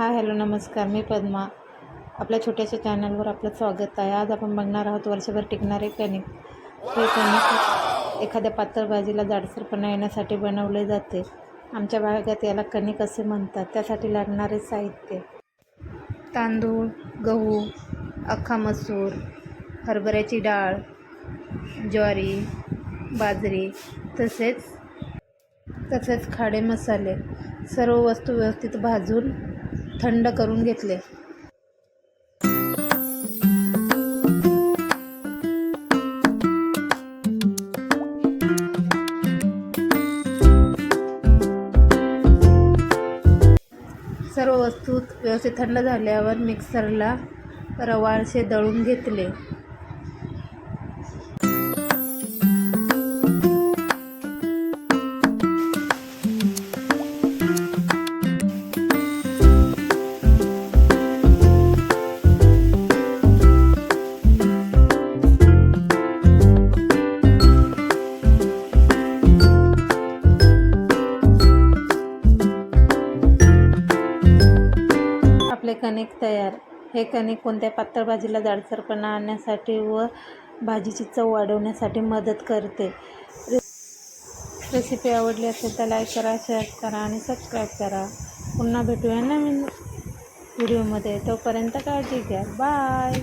Hi hello नमस्कार. मी पद्मा. आपल्या छोट्याशा चॅनलवर आपलं स्वागत आहे. आज आपण बघणार आहोत वर्षभर टिकणारे कणिक. हे कणिक एखाद्या पातळ भाजीला जाडसरपणा येण्यासाठी बनवले जाते. आमच्या भागात याला कणिक असे म्हणतात. त्यासाठी लागणारे साहित्य. तांदूळ गहू अख्खा मसूर हरभऱ्याची डाळ ज्वारी बाजरी तसेच तसेच खाडे मसाले सर्व वस्तू व्यवस्थित भाजून थंड करून घेतले. सर्व वस्तू व्यवस्थित थंड झाल्यावर मिक्सरला रवाळसे दळून घेतले. आपले कणिक तयार. हे कणिक कोणत्या पातळ भाजीला जाडसरपणा आणण्यासाठी व भाजीची चव वाढवण्यासाठी मदत करते? रेसिपी आवडली असेल तर लाईक करा शेअर करा आणि सबस्क्राईब करा. पुन्हा भेटूया नवीन व्हिडिओमध्ये. तोपर्यंत काळजी घ्या. बाय!